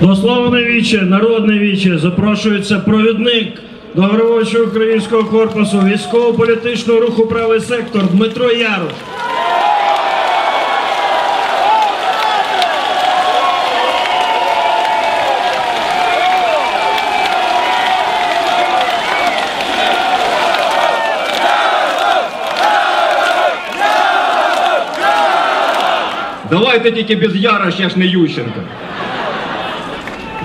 До слова на віче, народне віче, запрошується провідник добровольчого українського корпусу військово-політичного руху правий сектор Дмитро Ярош. Давайте тільки без Ярош, я ж не Ющенко.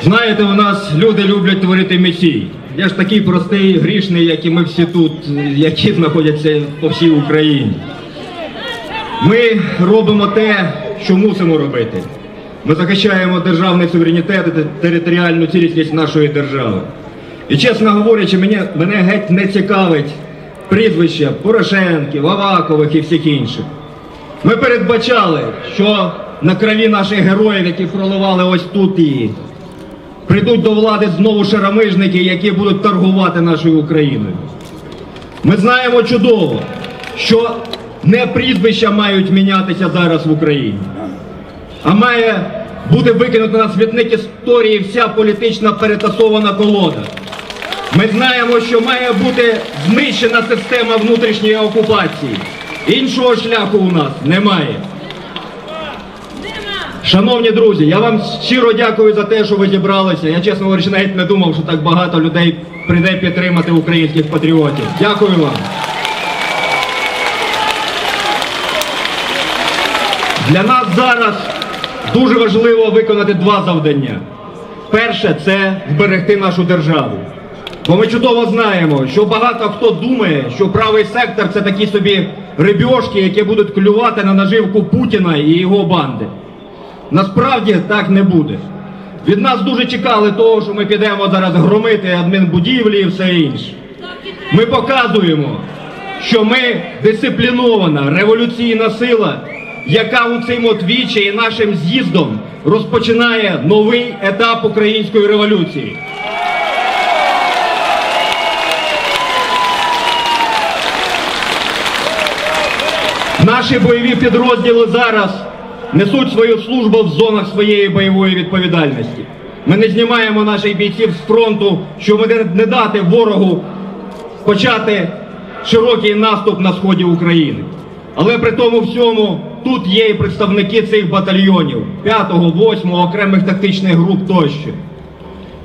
Знаєте, у нас люди люблять творити месій. Я ж такий простий, грішний, як і ми всі тут, які знаходяться по всій Україні. Ми робимо те, що мусимо робити. Ми захищаємо державний суверенітет і територіальну цілісність нашої держави. І чесно говорячи, мене, мене геть не цікавить прізвища Порошенків, Авакових і всіх інших. Ми передбачали, що на крові наших героїв, які проливали ось тут і прийдуть до влади знову шарамижники, які будуть торгувати нашою Україною. Ми знаємо чудово, що не прізвища мають мінятися зараз в Україні, а має бути викинута на світник історії вся політична перетасована колода. Ми знаємо, що має бути знищена система внутрішньої окупації. Іншого шляху у нас немає. Шановні друзі, я вам щиро дякую за те, що ви зібралися. Я, чесно говорячи, навіть не думав, що так багато людей прийде підтримати українських патріотів. Дякую вам. Для нас зараз дуже важливо виконати два завдання. Перше це зберегти нашу державу. Бо ми чудово знаємо, що багато хто думає, що правий сектор це такі собі рибьошки, які будуть клювати на наживку Путіна і його банди. Насправді так не буде. Від нас дуже чекали того, що ми підемо зараз громити адмінбудівлі і все інше. Ми показуємо, що ми дисциплінована революційна сила, яка у цим от вічі і нашим з'їздом розпочинає новий етап української революції. Наші бойові підрозділи зараз несуть свою службу в зонах своєї бойової відповідальності. Ми не знімаємо наших бійців з фронту, щоб не- дати ворогу почати широкий наступ на сході України. Але при тому всьому тут є і представники цих батальйонів 5-го, 8-го, окремих тактичних груп тощо.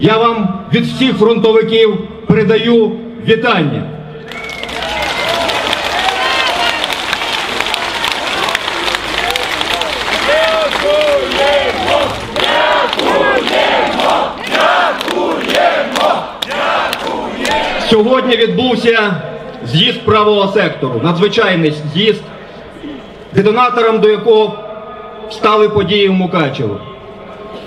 Я вам від всіх фронтовиків передаю вітання. Сьогодні відбувся з'їзд правого сектору, надзвичайний з'їзд, детонатором до якого стали події в Мукачево.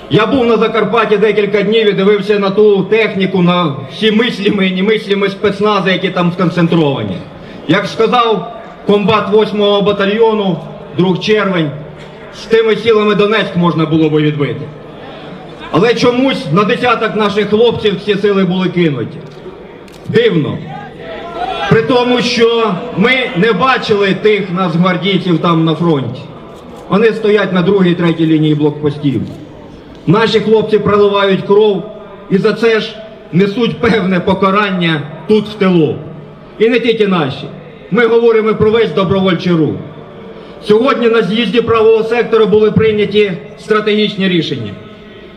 Я був на Закарпатті декілька днів і дивився на ту техніку, на всі мислімі і немислімі спецнази, які там сконцентровані. Як сказав комбат 8-го батальйону, друг червень, з тими силами Донецьк можна було би відбити. Але чомусь на десяток наших хлопців ці сили були кинуті. Дивно. При тому, що ми не бачили тих нацгвардійців там на фронті. Вони стоять на другій, третій лінії блокпостів. Наші хлопці проливають кров і за це ж несуть певне покарання тут в тилу. І не тільки наші. Ми говоримо про весь добровольчий рух. Сьогодні на з'їзді правого сектору були прийняті стратегічні рішення.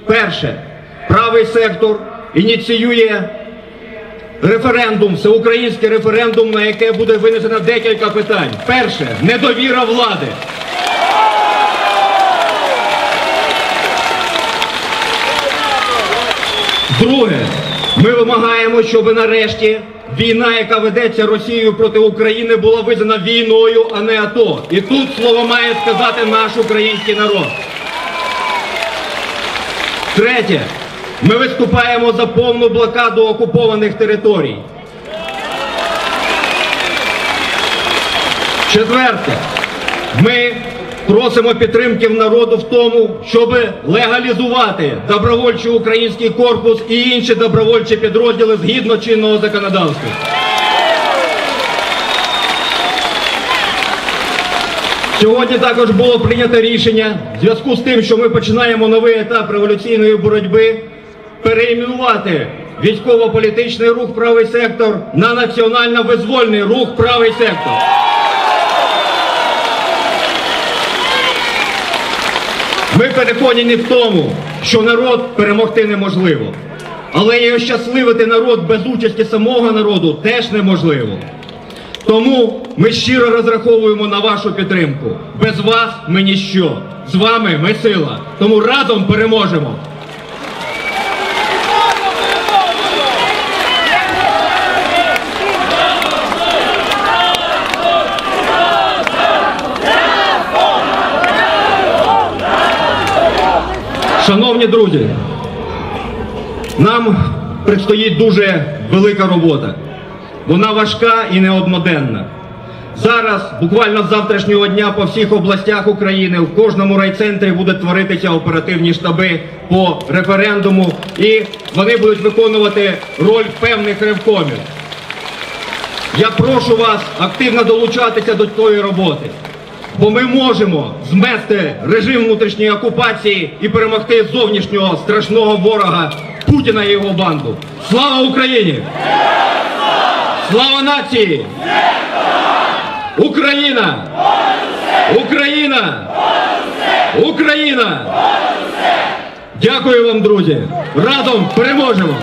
Перше, правий сектор ініціює референдум, всеукраїнський референдум, на яке буде винесено декілька питань. Перше недовіра влади. Друге, ми вимагаємо, щоб нарешті війна, яка ведеться Росією проти України, була визнана війною, а не АТО. І тут слово має сказати наш український народ. Третє, ми виступаємо за повну блокаду окупованих територій. Четверте, ми просимо підтримки народу в тому, щоб легалізувати добровольчий український корпус і інші добровольчі підрозділи згідно чинного законодавства. Сьогодні також було прийнято рішення в зв'язку з тим, що ми починаємо новий етап революційної боротьби, переіменувати військово-політичний рух правий сектор на національно-визвольний рух правий сектор. Ми переконані в тому, що народ перемогти неможливо. Але і ощасливити народ без участі самого народу теж неможливо. Тому ми щиро розраховуємо на вашу підтримку. Без вас ми ніщо. З вами ми сила. Тому разом переможемо. Шановні друзі, нам предстоїть дуже велика робота. Вона важка і неодноденна. Зараз, буквально з завтрашнього дня, по всіх областях України, в кожному райцентрі будуть творитися оперативні штаби по референдуму, і вони будуть виконувати роль певних ревкомів. Я прошу вас активно долучатися до цієї роботи, бо ми можемо змести режим внутрішньої окупації і перемогти зовнішнього страшного ворога Путіна і його банду. Слава Україні! Слава нації! Україна! Україна! Україна! Дякую вам, друзі! Разом переможемо!